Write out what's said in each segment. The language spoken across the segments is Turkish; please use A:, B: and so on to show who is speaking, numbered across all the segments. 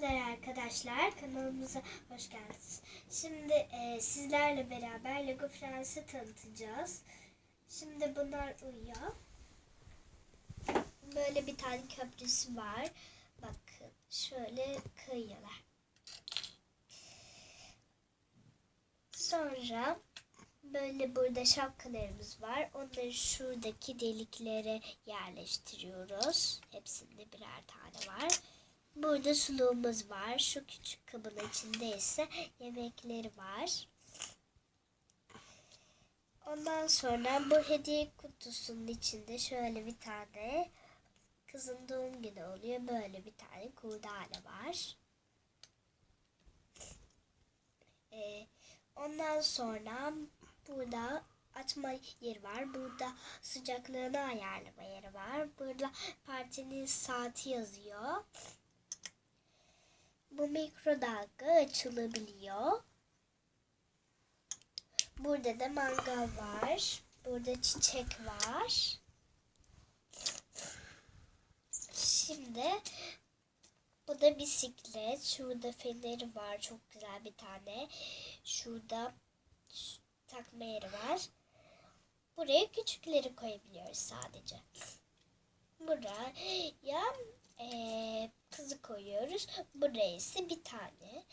A: Merhabalar arkadaşlar, kanalımıza hoş geldiniz. Şimdi e, sizlerle beraber Lego Friends'i tanıtacağız. Şimdi bunlar uyuyor. Böyle bir tane köprüsü var. Bakın şöyle kayıyorlar. Sonra böyle burada şapkalarımız var. Onları şuradaki deliklere yerleştiriyoruz. Hepsinde birer tane var. Burada suluğumuz var. Şu küçük kabın içinde ise yemekleri var. Ondan sonra bu hediye kutusunun içinde şöyle bir tane kızın doğum günü oluyor. Böyle bir tane kurdale var. Ee, ondan sonra burada açma yeri var. Burada sıcaklığını ayarlama yeri var. Burada partinin saati yazıyor. Bu mikrodalga açılabiliyor. Burada da mangal var. Burada çiçek var. Şimdi bu da bisiklet. Şurada feneri var. Çok güzel bir tane. Şurada takma yeri var. Buraya küçükleri koyabiliyoruz sadece. Buraya eee, kızı koyuyoruz. Buraya ise bir tane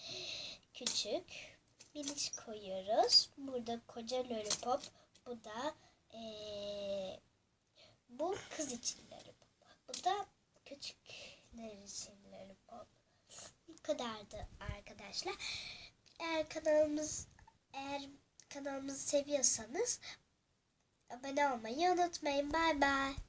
A: küçük biniş koyuyoruz. Burada koca lollipop. Bu da eee, bu kız için lollipop. Bu da küçükler için lollipop. Bu kadardı arkadaşlar. Eğer kanalımız eğer kanalımızı seviyorsanız abone olmayı unutmayın. Bay bay.